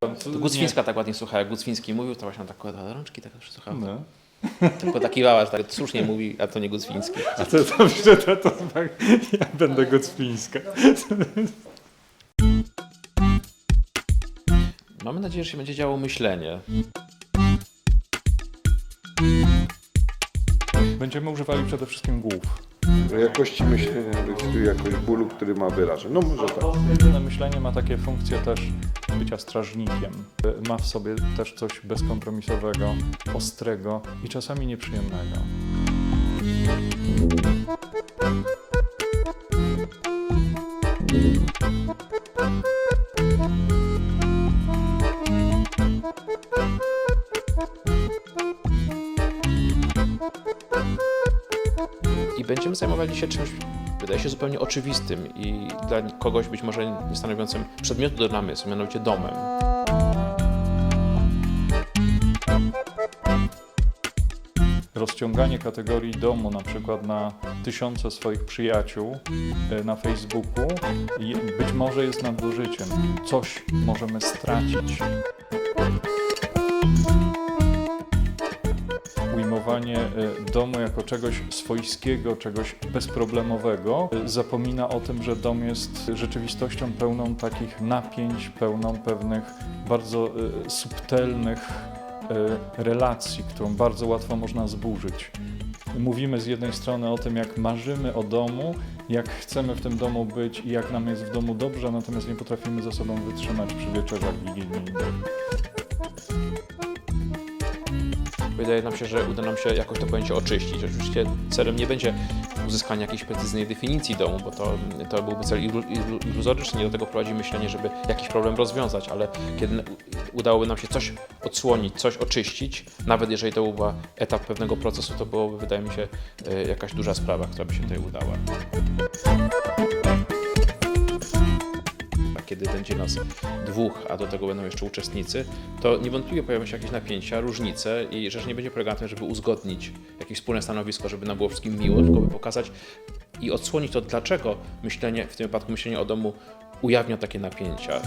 To Gucwińska tak ładnie słuchała, jak Gucwiński mówił, to właśnie ona tak kładła rączki, tak słuchała. No. Tylko takiwała, że tak słusznie mówi, a to nie Gucwiński. A to dobrze, to, to ja będę Gocpińska. Mamy nadzieję, że się będzie działo myślenie. Będziemy używali przede wszystkim głów. Jakości myślenia, czy jakość bólu, który ma wyrażać. No może tak. Myślenie ma takie funkcje też bycia strażnikiem. Ma w sobie też coś bezkompromisowego, ostrego i czasami nieprzyjemnego. I będziemy zajmowali się czymś, wydaje się zupełnie oczywistym i dla kogoś być może nie stanowiącym przedmiotu do namysłu, mianowicie domem. Rozciąganie kategorii domu na przykład na tysiące swoich przyjaciół e, na Facebooku być może jest nadużyciem. Coś możemy stracić. Ujmowanie e, domu jako czegoś swojskiego, czegoś bezproblemowego e, zapomina o tym, że dom jest rzeczywistością pełną takich napięć, pełną pewnych bardzo e, subtelnych relacji, którą bardzo łatwo można zburzyć. Mówimy z jednej strony o tym, jak marzymy o domu, jak chcemy w tym domu być i jak nam jest w domu dobrze, natomiast nie potrafimy ze sobą wytrzymać przy wieczerzach wigilijnych. Wydaje nam się, że uda nam się jakoś to pojęcie oczyścić. Oczywiście celem nie będzie uzyskanie jakiejś precyzyjnej definicji domu, bo to, to byłby cel ilu- ilu- iluzoryczny, do tego prowadzi myślenie, żeby jakiś problem rozwiązać, ale kiedy udałoby nam się coś odsłonić, coś oczyścić, nawet jeżeli to byłby etap pewnego procesu, to byłoby, wydaje mi się, e, jakaś duża sprawa, która by się tutaj udała. Kiedy będzie nas dwóch, a do tego będą jeszcze uczestnicy, to niewątpliwie pojawią się jakieś napięcia, różnice i rzecz nie będzie polegała na tym, żeby uzgodnić jakieś wspólne stanowisko, żeby nam było wszystkim miło, tylko by pokazać i odsłonić to, dlaczego myślenie, w tym wypadku myślenie o domu ujawnia takie napięcia.